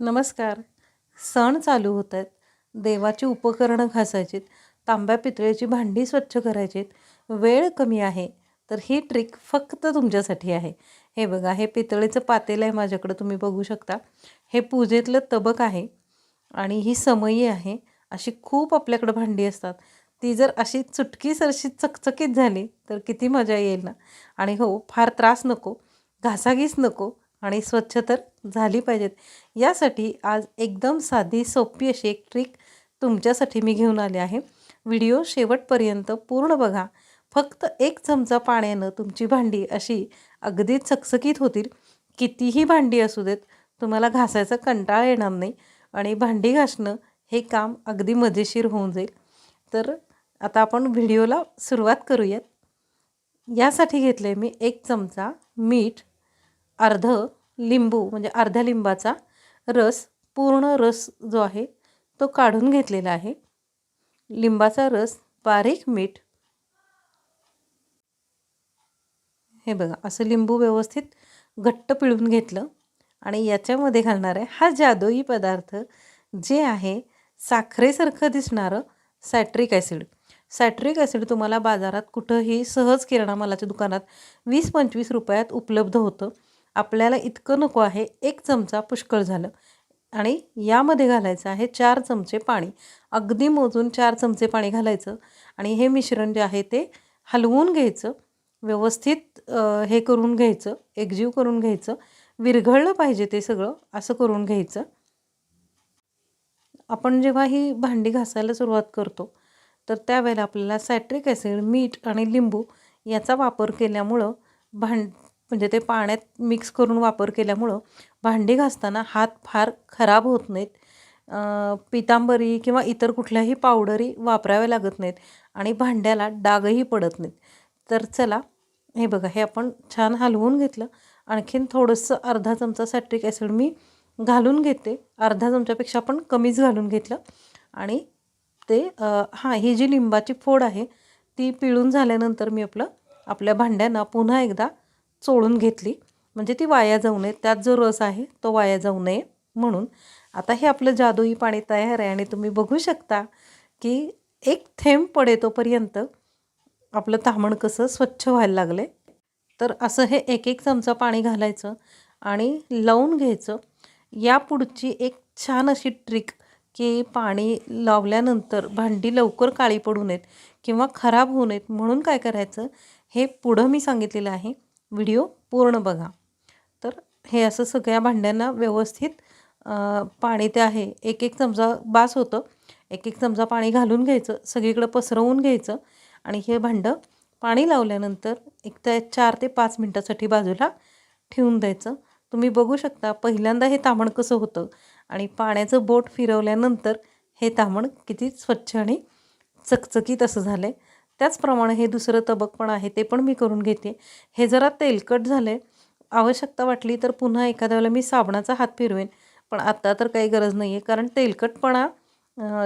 नमस्कार. सण चालू होत आहेत देवाची उपकरणं घासायचीत. तांब्या पितळेची भांडी स्वच्छ करायचीत. वेळ कमी आहे. तर ही ट्रिक फक्त तुमच्यासाठी आहे. हे बघा हे पितळेचं पातेलं आहे माझ्याकडं तुम्ही बघू शकता. हे पूजेतलं तबक आहे आणि ही समयी आहे. अशी खूप आपल्याकडं भांडी असतात. ती जर अशी चुटकीसरशी चकचकीत झाली तर किती मजा येईल ना? आणि हो फार त्रास नको. घासाघीस नको. आणि स्वच्छ तर झाली पाहिजेत. यासाठी आज एकदम साधी सोपी अशी एक ट्रिक तुमच्यासाठी मी घेऊन आले आहे. व्हिडिओ शेवटपर्यंत पूर्ण बघा. फक्त एक चमचा पाण्यानं तुमची भांडी अशी अगदी चकचकीत होतील. कितीही भांडी असू देत तुम्हाला घासायचा कंटाळा येणार नाही आणि भांडी घासणं हे काम अगदी मजेशीर होऊन जाईल. तर आता आपण व्हिडिओला सुरुवात करूयात. यासाठी घेतले मी एक चमचा मीठ अर्ध लिंबू म्हणजे अर्ध्या लिंबाचा रस पूर्ण रस जो आहे तो काढून घेतलेला आहे. लिंबाचा रस बारीक मीठ. हे बघा असं लिंबू व्यवस्थित घट्ट पिळून घेतलं आणि याच्यामध्ये घालणार आहे हा जादोई पदार्थ जे आहे साखरेसारखं दिसणारं सॅट्रिक ॲसिड. सॅट्रिक ॲसिड तुम्हाला बाजारात कुठंही सहज किराणा मालाच्या दुकानात वीस पंचवीस रुपयात उपलब्ध होतं. आपल्याला इतकं नको आहे. एक चमचा पुष्कळ झालं. आणि यामध्ये घालायचं आहे चार चमचे पाणी. अगदी मोजून चार चमचे पाणी घालायचं. आणि हे मिश्रण जे आहे ते हलवून घ्यायचं. व्यवस्थित हे करून घ्यायचं. एकजीव करून घ्यायचं. विरघळलं पाहिजे ते सगळं. असं करून घ्यायचं. आपण जेव्हा ही भांडी घासायला सुरुवात करतो तर त्यावेळेला आपल्याला सॅट्रिक ॲसिड मीठ आणि लिंबू याचा वापर केल्यामुळं भांड म्हणजे ते पाण्यात मिक्स करून वापर केल्यामुळं भांडी घासताना हात फार खराब होत नाहीत. पितांबरी किंवा इतर कुठल्याही पावडरी वापराव्या लागत नाहीत आणि भांड्याला डागही पडत नाहीत. तर चला हे बघा हे आपण छान हलवून घेतलं. आणखीन थोडंसं अर्धा चमचा सॅट्रिक ॲसिड मी घालून घेते. अर्धा चमच्यापेक्षा पण कमीच घालून घेतलं. आणि ते हां ही जी लिंबाची फोड आहे ती पिळून झाल्यानंतर मी आपलं आपल्या भांड्यांना पुन्हा एकदा चोळून घेतली. म्हणजे ती वाया जाऊ नये. त्यात जो रस आहे तो वाया जाऊ नये म्हणून. आता हे आपलं जादूई पाणी तयार आहे आणि तुम्ही बघू शकता की एक थेंब पडे तोपर्यंत आपलं तामण कसं स्वच्छ व्हायला लागलं आहे तर असं हे एक एक चमचा पाणी घालायचं आणि लावून घ्यायचं. या पुढची एक छान अशी ट्रिक की पाणी लावल्यानंतर भांडी लवकर काळी पडू नयेत किंवा खराब होऊ नयेत म्हणून काय करायचं? हे पुढं मी सांगितलेलं आहे. व्हिडिओ पूर्ण बघा. तर हे असं सगळ्या भांड्यांना व्यवस्थित पाणी ते आहे. एक एक चमचा बास होतं. एक एक चमचा पाणी घालून घ्यायचं. सगळीकडं पसरवून घ्यायचं. आणि हे भांडं पाणी लावल्यानंतर एक त्या चार ते पाच मिनटासाठी बाजूला ठेवून द्यायचं. तुम्ही बघू शकता पहिल्यांदा हे तामण कसं होतं आणि पाण्याचं बोट फिरवल्यानंतर हे तामण किती स्वच्छ आणि चकचकीत असं झालं आहे त्याचप्रमाणे हे दुसरं तबक पण आहे ते पण मी करून घेते. हे जरा तेलकट झालं आहे आवश्यकता वाटली तर पुन्हा एखाद्या वेळेला मी साबणाचा हात फिरवेन. पण आत्ता तर काही गरज नाही आहे कारण तेलकटपणा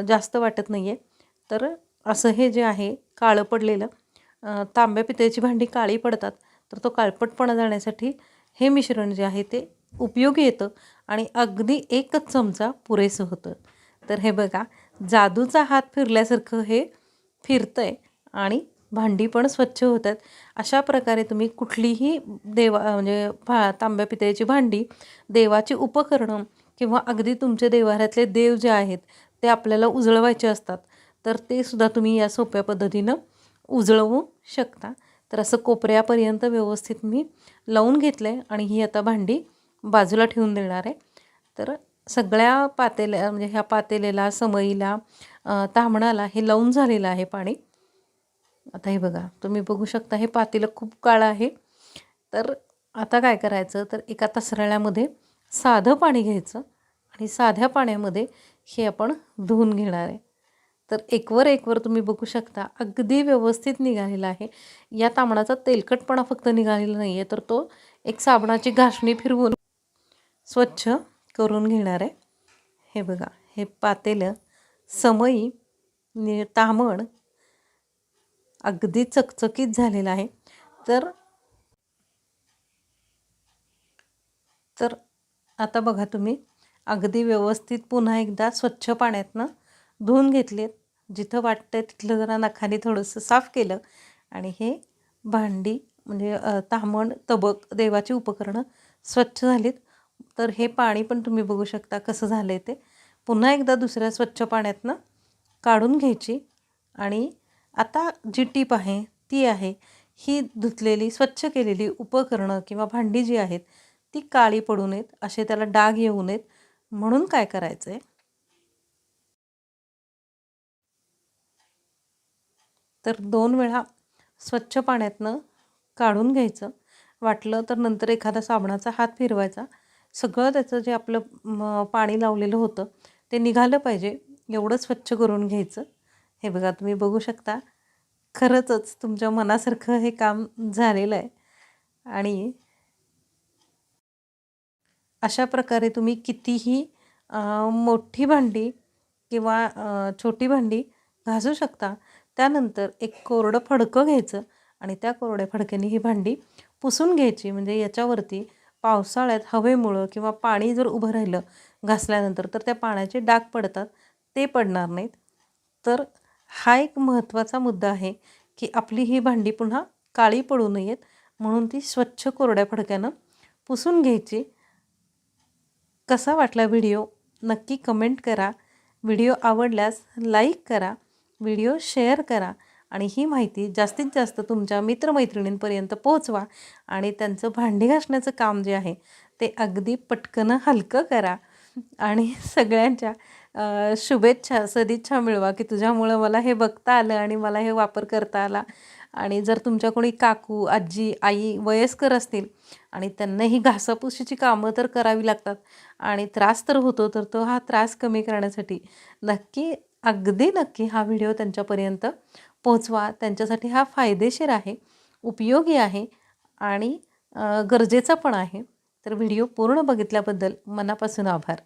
जास्त वाटत नाही आहे तर असं हे जे आहे काळं पडलेलं तांब्या पितळेची भांडी काळी पडतात तर तो काळपटपणा जाण्यासाठी हे मिश्रण जे आहे ते उपयोगी येतं आणि अगदी एकच चमचा पुरेसं होतं. तर हे बघा जादूचा हात फिरल्यासारखं हे फिरतं आहे आणि भांडी पण स्वच्छ होतात. अशा प्रकारे तुम्ही कुठलीही देवा म्हणजे भा तांब्या पितळेची भांडी देवाची उपकरणं किंवा अगदी तुमचे देवाऱ्यातले देव जे आहेत ते आपल्याला उजळवायचे असतात. तर ते सुद्धा तुम्ही या सोप्या पद्धतीनं उजळवू शकता. तर असं कोपऱ्यापर्यंत व्यवस्थित मी लावून घेतलं आहे आणि ही आता भांडी बाजूला ठेवून देणार आहे. तर सगळ्या पातेल्या म्हणजे ह्या पातेलेला समईला तांबणाला हे लावून झालेलं आहे पाणी. आता हे बघा तुम्ही बघू शकता हे पातेलं खूप काळं आहे. तर आता काय करायचं? तर एका तसरळ्यामध्ये साधं पाणी घ्यायचं आणि साध्या पाण्यामध्ये हे आपण धुवून घेणार आहे. तर एकवर एकवर तुम्ही बघू शकता अगदी व्यवस्थित निघालेला आहे. या तांबडाचा तेलकटपणा फक्त निघालेला नाही आहे तर तो एक साबणाची घासणी फिरवून स्वच्छ करून घेणार आहे. हे बघा हे पातेलं समई नि तामण अगदी चकचकीत झालेलं आहे. तर तर आता बघा तुम्ही अगदी व्यवस्थित पुन्हा एकदा स्वच्छ पाण्यातनं धुवून घेतलेत. जिथं वाटतं तिथलं जरा नखाने थोडंसं साफ केलं आणि हे भांडी म्हणजे तामण तबक देवाची उपकरणं स्वच्छ झालीत. तर हे पाणी पण तुम्ही बघू शकता कसं झालं आहे ते. पुन्हा एकदा दुसऱ्या स्वच्छ पाण्यातनं काढून घ्यायची आणि आता जी टीप आहे ती आहे ही धुतलेली स्वच्छ केलेली उपकरणं किंवा भांडी जी आहेत ती काळी पडू नयेत असे त्याला डाग येऊ नयेत. म्हणून काय करायचं आहे तर दोन वेळा स्वच्छ पाण्यातनं काढून घ्यायचं. वाटलं तर नंतर एखादा साबणाचा हात फिरवायचा. सगळं त्याचं जे आपलं पाणी लावलेलं होतं ते निघालं पाहिजे. एवढं स्वच्छ करून घ्यायचं. हे बघा तुम्ही बघू शकता. खरंचच तुमच्या मनासारखं हे काम झालेलं आहे. आणि अशा प्रकारे तुम्ही कितीही मोठी भांडी किंवा छोटी भांडी घासू शकता. त्यानंतर एक कोरडं फडकं घ्यायचं आणि त्या कोरड्या फडक्याने ही भांडी पुसून घ्यायची. म्हणजे याच्यावरती पावसाळ्यात हवेमुळं किंवा पाणी जर उभं राहिलं घासल्यानंतर तर त्या पाण्याचे डाग पडतात. ते पडणार नाहीत. तर हा एक महत्त्वाचा मुद्दा आहे की आपली ही भांडी पुन्हा काळी पडू नयेत म्हणून ती स्वच्छ कोरड्या फडक्यानं पुसून घ्यायची. कसा वाटला व्हिडिओ? नक्की कमेंट करा. व्हिडिओ आवडल्यास लाईक करा. व्हिडिओ शेअर करा आणि ही माहिती जास्तीत जास्त तुमच्या मित्रमैत्रिणींपर्यंत पोहोचवा आणि त्यांचं भांडी घासण्याचं काम जे आहे ते अगदी पटकन हलकं करा. आणि सगळ्यांच्या शुभेच्छा सदिच्छा मिळवा की तुझ्यामुळं मला हे बघता आलं आणि मला हे वापर करता आला. आणि जर तुमच्या कोणी काकू आजी आई वयस्कर असतील आणि त्यांना ही घासापुशीची कामं तर करावी लागतात आणि त्रास तर होतो तर तो हा त्रास कमी करण्यासाठी नक्की अगदी नक्की हा व्हिडिओ त्यांच्यापर्यंत पोचवा. त्यांच्यासाठी हा फायदेशीर आहे उपयोगी आहे आणि गरजेचा पण आहे. तर व्हिडिओ पूर्ण बघितल्याबद्दल मनापासून आभार.